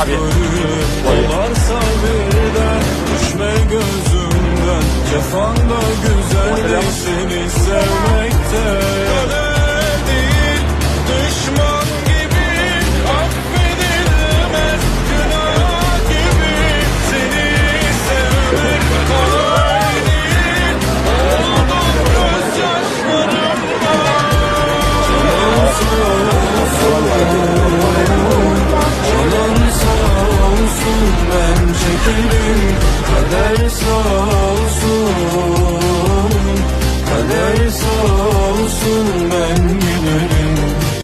Abi. Olarsa birden düşme gözümden. Cefanda güzelleşeni sen. çekerim Kader sağ olsun Kader sağ olsun ben